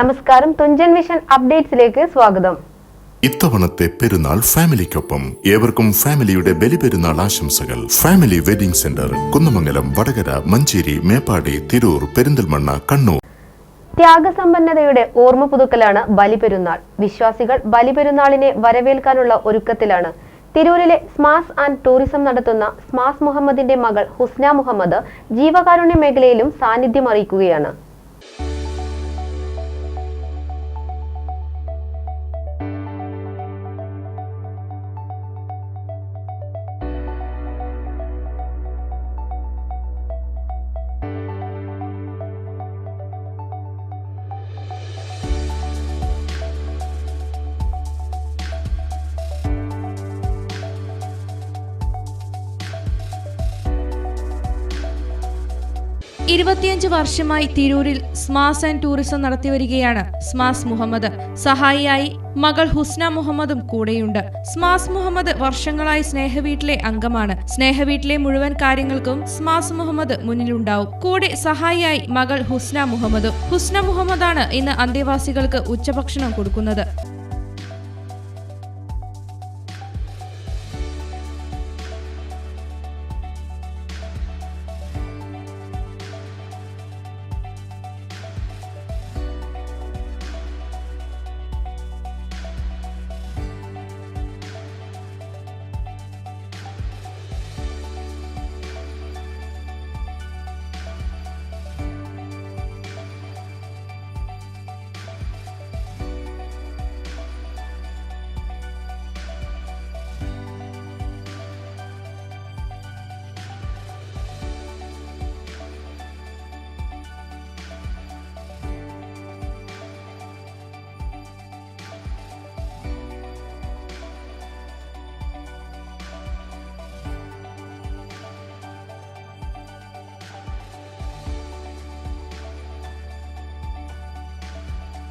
നമസ്കാരം. തുഞ്ചൻ വിഷൻ അപ്ഡേറ്റ്സിലേക്ക് സ്വാഗതം. ഇത്തവണത്തെ പെരുന്നാൾ ഫാമിലിക്കൊപ്പം ഏവർക്കും ഫാമിലിയുടെ ബലിപെരുന്നാൾ ആശംസകൾ. Family wedding centre Kunnamangalam Vadakara Manjeri Meppadi Tirur Perinthalmanna Kannur. ത്യാഗസമ്പന്നതയുടെ ഓർമ്മ പുതുക്കലാണ് ബലിപെരുന്നാൾ. വിശ്വാസികൾ ബലിപെരുന്നാളിനെ വരവേൽക്കാനുള്ള ഒരുക്കത്തിലാണ്. തിരൂരിലെ സ്മാസ് ആൻഡ് ടൂറിസം നടത്തുന്ന സ്മാസ് മുഹമ്മദിന്റെ മകൾ ഹുസ്ന മുഹമ്മദ് ജീവകാരുണ്യ മേഖലയിലും സാന്നിധ്യം അറിയിക്കുകയാണ്. ഇരുപത്തിയഞ്ച് വർഷമായി തിരൂരിൽ സ്മാസ് ആൻഡ് ടൂറിസം നടത്തിവരികയാണ് സ്മാസ് മുഹമ്മദ്. സഹായിയായി മകൾ ഹുസ്ന മുഹമ്മദും കൂടെയുണ്ട്. സ്മാസ് മുഹമ്മദ് വർഷങ്ങളായി സ്നേഹവീട്ടിലെ അംഗമാണ്. സ്നേഹവീട്ടിലെ മുഴുവൻ കാര്യങ്ങൾക്കും സ്മാസ് മുഹമ്മദ് മുന്നിലുണ്ടാവും. കൂടെ സഹായിയായി മകൾ ഹുസ്ന മുഹമ്മദും. ഹുസ്ന മുഹമ്മദാണ് ഇന്ന് അന്തേവാസികൾക്ക് ഉച്ചഭക്ഷണം കൊടുക്കുന്നത്.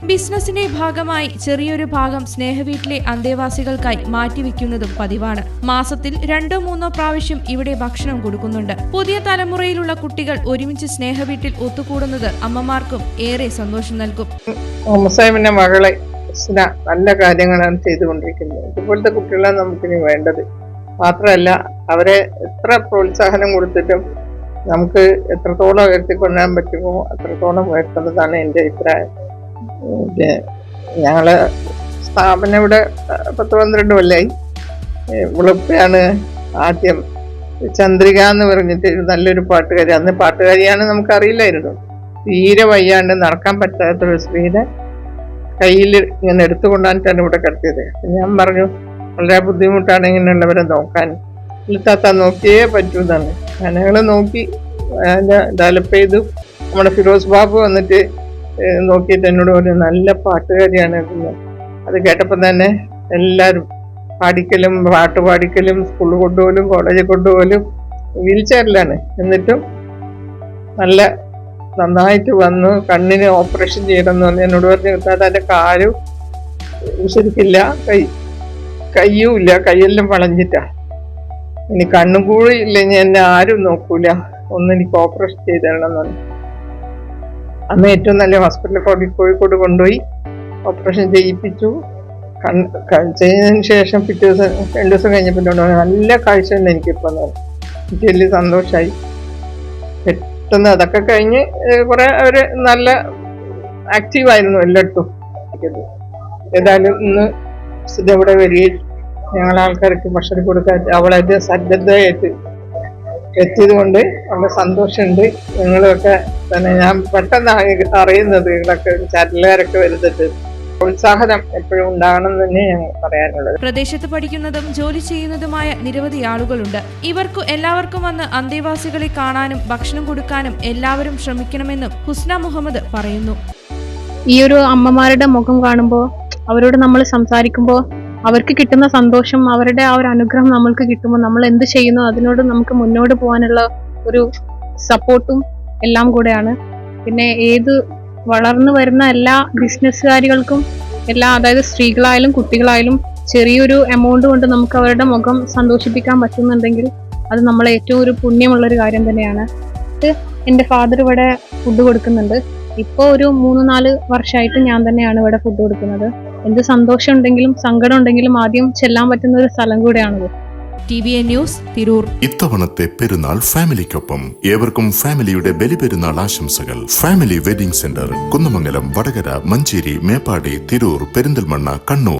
ബിസിനസിന്റെ ഭാഗമായി ചെറിയൊരു ഭാഗം സ്നേഹവീട്ടിലെ അന്തേവാസികൾക്കായി മാറ്റിവെക്കുന്നതും പതിവാണ്. മാസത്തിൽ രണ്ടോ മൂന്നോ പ്രാവശ്യം ഇവിടെ ഭക്ഷണം കൊടുക്കുന്നുണ്ട്. പുതിയ തലമുറയിലുള്ള കുട്ടികൾ ഒരുമിച്ച് സ്നേഹവീട്ടിൽ ഒത്തുകൂടുന്നത് അമ്മമാർക്കും ഏറെ സന്തോഷം നൽകും. മകളെ നല്ല കാര്യങ്ങളാണ് ചെയ്തുകൊണ്ടിരിക്കുന്നത്. ഇതുപോലത്തെ കുട്ടികളാണ് നമുക്കിനി വേണ്ടത്. മാത്രമല്ല അവരെ എത്ര പ്രോത്സാഹനം കൊടുത്തിട്ടും നമുക്ക് എത്രത്തോളം ഉയർത്തിക്കൊണ്ടുവരാൻ പറ്റുമോ അത്രത്തോളം ഉയർത്തുന്നതാണ് എന്റെ അഭിപ്രായം. ഞങ്ങൾ സ്ഥാപനം ഇവിടെ പത്ത് പന്ത്രണ്ട് കൊല്ലായി. ഉളുപ്പയാണ് ആദ്യം ചന്ദ്രിക എന്ന് പറഞ്ഞിട്ട് നല്ലൊരു പാട്ടുകാരി അന്ന് പാട്ടുകാരിയാണ് നമുക്കറിയില്ലായിരുന്നു. തീരെ വയ്യാണ്ട് നടക്കാൻ പറ്റാത്തൊരു സ്ത്രീനെ കയ്യിൽ ഇങ്ങനെ എടുത്തു കൊണ്ടായിട്ടാണ് ഇവിടെ കിടത്തിയത്. ഞാൻ പറഞ്ഞു വളരെ ബുദ്ധിമുട്ടാണ് ഇങ്ങനെയുള്ളവരെ നോക്കാൻ. ഇല്ലാത്ത നോക്കിയേ പറ്റൂ എന്നാണ്. ഞങ്ങൾ നോക്കി ഡെവലപ്പ് ചെയ്തു. നമ്മുടെ ഫിറോസ് ബാബു വന്നിട്ട് നോക്കിയിട്ട് എന്നോട് പറഞ്ഞു നല്ല പാട്ടുകാരിയാണ് അത് കേട്ടപ്പോൾ തന്നെ എല്ലാവരും പാടിക്കലും പാട്ട് പാടിക്കലും സ്കൂളിൽ കൊണ്ടുപോലും കോളേജിൽ കൊണ്ടുപോലും വീൽ ചെയറിലാണ്. എന്നിട്ടും നല്ല നന്നായിട്ട് വന്നു. കണ്ണിന് ഓപ്പറേഷൻ ചെയ്യണമെന്ന് പറഞ്ഞു. എന്നോട് പറഞ്ഞു താത്താന്റെ കാലും ശരിക്കില്ല കൈ കയ്യും ഇല്ല. കൈയെല്ലാം വളഞ്ഞിട്ടാ. ഇനി കണ്ണും കൂടി ഇല്ലെങ്കിൽ എന്നെ ആരും നോക്കൂല. ഒന്ന് എനിക്ക് ഓപ്പറേഷൻ ചെയ്ത് തരണം എന്ന് പറഞ്ഞു. അന്ന് ഏറ്റവും നല്ല ഹോസ്പിറ്റലിൽ പോയി കോഴിക്കോട് കൊണ്ടുപോയി. ഓപ്പറേഷൻ ചെയ്യിപ്പിച്ചു. ചെയ്തതിന് ശേഷം പിറ്റേ ദിവസം രണ്ട് ദിവസം കഴിഞ്ഞപ്പോൾ പറഞ്ഞു, നല്ല കാഴ്ച ഉണ്ട് എനിക്കിപ്പോൾ എനിക്ക് വലിയ സന്തോഷമായി പെട്ടെന്ന് അതൊക്കെ കഴിഞ്ഞ് കുറെ ഒരു നല്ല ആക്റ്റീവായിരുന്നു എല്ലായിടത്തും. ഏതായാലും ഇന്ന് ഇവിടെ വരികയും ഞങ്ങളെ ആൾക്കാർക്ക് ഭക്ഷണം കൊടുക്കാൻ അവളെ സന്നദ്ധയായിട്ട് എത്തിയത് കൊണ്ട് വളരെ സന്തോഷമുണ്ട്. നിങ്ങളൊക്കെ തന്നെ ഞാൻ പെട്ടെന്ന് അറി- അറിയുന്നത് നിങ്ങളൊക്കെ ചാനലുകാരൊക്കെ വരുന്നിട്ട് പ്രോത്സാഹനം എപ്പോഴും ഉണ്ടാകണം തന്നെ ഞാൻ പറയാനുള്ളത് പ്രദേശത്ത് പഠിക്കുന്നതും ജോലി ചെയ്യുന്നതുമായ നിരവധി ആളുകളുണ്ട്. ഇവർക്കു എല്ലാവർക്കും വന്ന് അന്തേവാസികളെ കാണാനും ഭക്ഷണം കൊടുക്കാനും എല്ലാവരും ശ്രമിക്കണമെന്നും ഹുസ്ന മുഹമ്മദ് പറയുന്നു. ഈ ഒരു അമ്മമാരുടെ മുഖം കാണുമ്പോൾ അവരോട് നമ്മൾ സംസാരിക്കുമ്പോൾ അവർക്ക് കിട്ടുന്ന സന്തോഷം അവരുടെ ആ ഒരു അനുഗ്രഹം നമ്മൾക്ക് കിട്ടുമ്പോൾ നമ്മൾ എന്ത് ചെയ്യുന്നു അതിനോട് നമുക്ക് മുന്നോട്ട് പോകാനുള്ള ഒരു സപ്പോർട്ടും എല്ലാം കൂടെയാണ്. പിന്നെ ഏത് വളർന്നു വരുന്ന എല്ലാ ബിസിനസ്സുകാരികൾക്കും എല്ലാ അതായത് സ്ത്രീകളായാലും കുട്ടികളായാലും ചെറിയൊരു എമൗണ്ട് കൊണ്ട് നമുക്ക് അവരുടെ മുഖം സന്തോഷിപ്പിക്കാൻ പറ്റുന്നുണ്ടെങ്കിൽ അത് നമ്മളെ ഏറ്റവും ഒരു പുണ്യമുള്ള ഒരു കാര്യം തന്നെയാണ്. എന്റെ ഫാദർ ഇവിടെ ഫുഡ് കൊടുക്കുന്നുണ്ട്. ഇപ്പോൾ ഒരു മൂന്ന് നാല് വർഷമായിട്ട് ഞാൻ തന്നെയാണ് ഇവിടെ ഫുഡ് കൊടുക്കുന്നത്. എന്ത് സന്തോഷം ഉണ്ടെങ്കിലും സങ്കടം ഉണ്ടെങ്കിലും ആദ്യം ചെല്ലാൻ പറ്റുന്ന ഒരു സ്ഥലം കൂടെയാണത് T V A news Tirur. ഇത്തവണത്തെ പെരുന്നാൾ ഫാമിലിക്കൊപ്പം ഏവർക്കും ഫാമിലിയുടെ ബലിപെരുന്നാൾ ആശംസകൾ. Family wedding centre Kunnamangalam Vadakara Manjeri Meppadi Tirur Perinthalmanna Kannur.